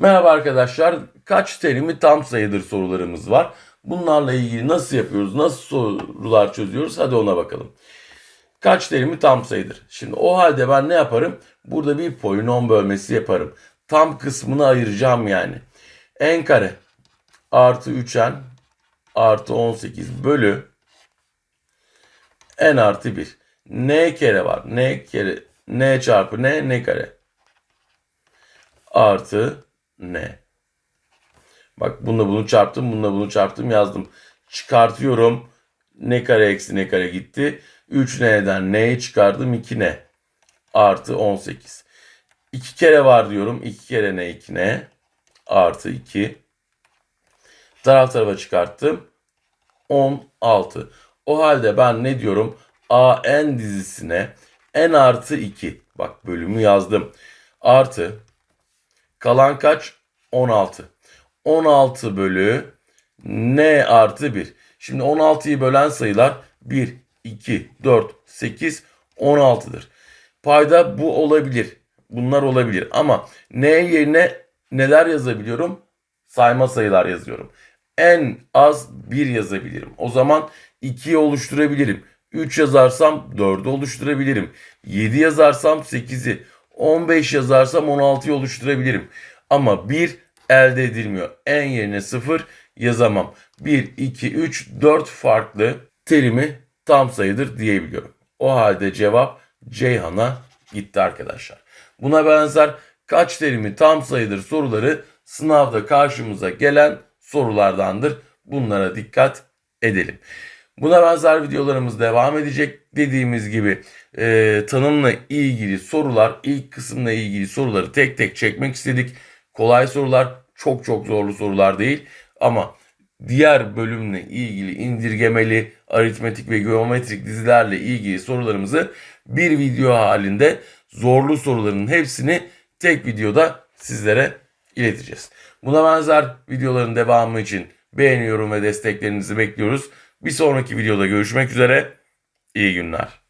Merhaba arkadaşlar. Kaç terimi tam sayıdır sorularımız var. Bunlarla ilgili nasıl yapıyoruz, nasıl sorular çözüyoruz hadi ona bakalım. Kaç terimi tam sayıdır? Şimdi o halde ben ne yaparım? Burada bir polinom bölmesi yaparım. Tam kısmını ayıracağım yani. n kare artı 3n artı 18 bölü n artı 1. n kere var. n kere n çarpı n n kare artı n. Bak bununla bunu çarptım, bununla bunu çarptım yazdım. Çıkartıyorum. Ne kare eksi ne kare gitti. 3n'den n'yi çıkardım 2n artı 18. 2 kere var diyorum. 2 kere n 2n artı 2. Taraf tarafa çıkarttım. 16. O halde ben ne diyorum? a n dizisine n artı 2. Bak bölümü yazdım. Artı Kalan kaç? 16. 16 bölü n artı 1. Şimdi 16'yı bölen sayılar 1, 2, 4, 8, 16'dır. Payda bu olabilir. Bunlar olabilir. Ama n yerine neler yazabiliyorum? Sayma sayılar yazıyorum. En az 1 yazabilirim. O zaman 2'yi oluşturabilirim. 3 yazarsam 4'ü oluşturabilirim. 7 yazarsam 8'i. 15 yazarsam 16'yı oluşturabilirim. Ama 1 elde edilmiyor. En yerine 0 yazamam. 1, 2, 3, 4 farklı terimi tam sayıdır diyebiliyorum. O halde cevap Ceyhan'a gitti arkadaşlar. Buna benzer kaç terimi tam sayıdır soruları sınavda karşımıza gelen sorulardandır. Bunlara dikkat edelim. Buna benzer videolarımız devam edecek. Dediğimiz gibi e, tanımla ilgili sorular, ilk kısımla ilgili soruları tek tek çekmek istedik. Kolay sorular, çok çok zorlu sorular değil. Ama diğer bölümle ilgili indirgemeli, aritmetik ve geometrik dizilerle ilgili sorularımızı bir video halinde zorlu soruların hepsini tek videoda sizlere ileteceğiz. Buna benzer videoların devamı için beğeni, yorum ve desteklerinizi bekliyoruz. Bir sonraki videoda görüşmek üzere. İyi günler.